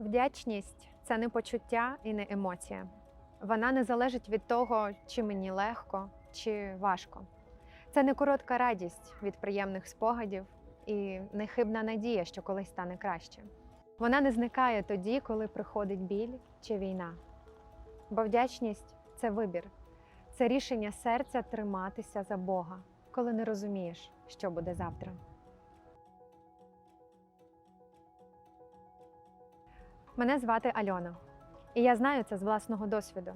Вдячність це не почуття і не емоція. Вона не залежить від того, чи мені легко, чи важко. Це не коротка радість від приємних спогадів і нехибна надія, що колись стане краще. Вона не зникає тоді, коли приходить біль чи війна. Бо вдячність це вибір, це рішення серця триматися за Бога, коли не розумієш, що буде завтра. Мене звати Альона, і я знаю це з власного досвіду.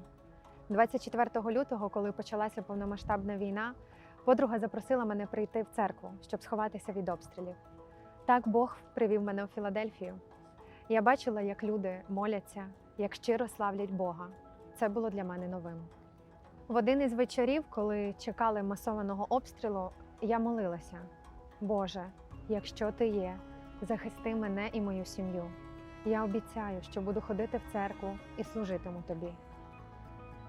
24 лютого, коли почалася повномасштабна війна, подруга запросила мене прийти в церкву, щоб сховатися від обстрілів. Так Бог привів мене у Філадельфію. Я бачила, як люди моляться, як щиро славлять Бога. Це було для мене новим. В один із вечорів, коли чекали масованого обстрілу, я молилася: Боже, якщо ти є, захисти мене і мою сім'ю. Я обіцяю, що буду ходити в церкву і служитиму тобі.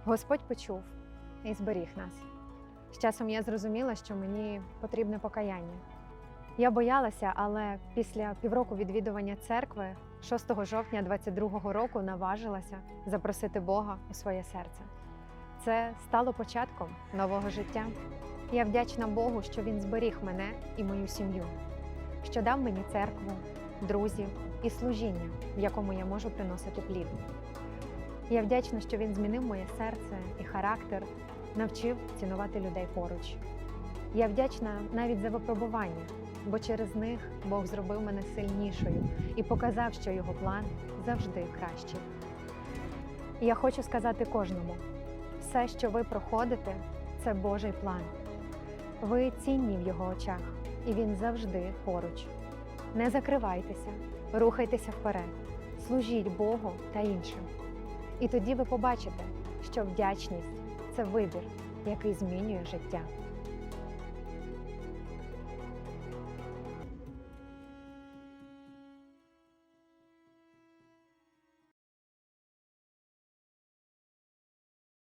Господь почув і зберіг нас. З часом я зрозуміла, що мені потрібне покаяння. Я боялася, але після півроку відвідування церкви, 6 жовтня 22-го року, наважилася запросити Бога у своє серце. Це стало початком нового життя. Я вдячна Богу, що Він зберіг мене і мою сім'ю, що дав мені церкву, друзів і служіння, в якому я можу приносити плід. Я вдячна, що він змінив моє серце і характер, навчив цінувати людей поруч. Я вдячна навіть за випробування, бо через них Бог зробив мене сильнішою і показав, що його план завжди кращий. Я хочу сказати кожному: все, що ви проходите, це Божий план. Ви цінні в його очах, і він завжди поруч. Не закривайтеся, рухайтеся вперед, служіть Богу та іншим. І тоді ви побачите, що вдячність це вибір, який змінює життя.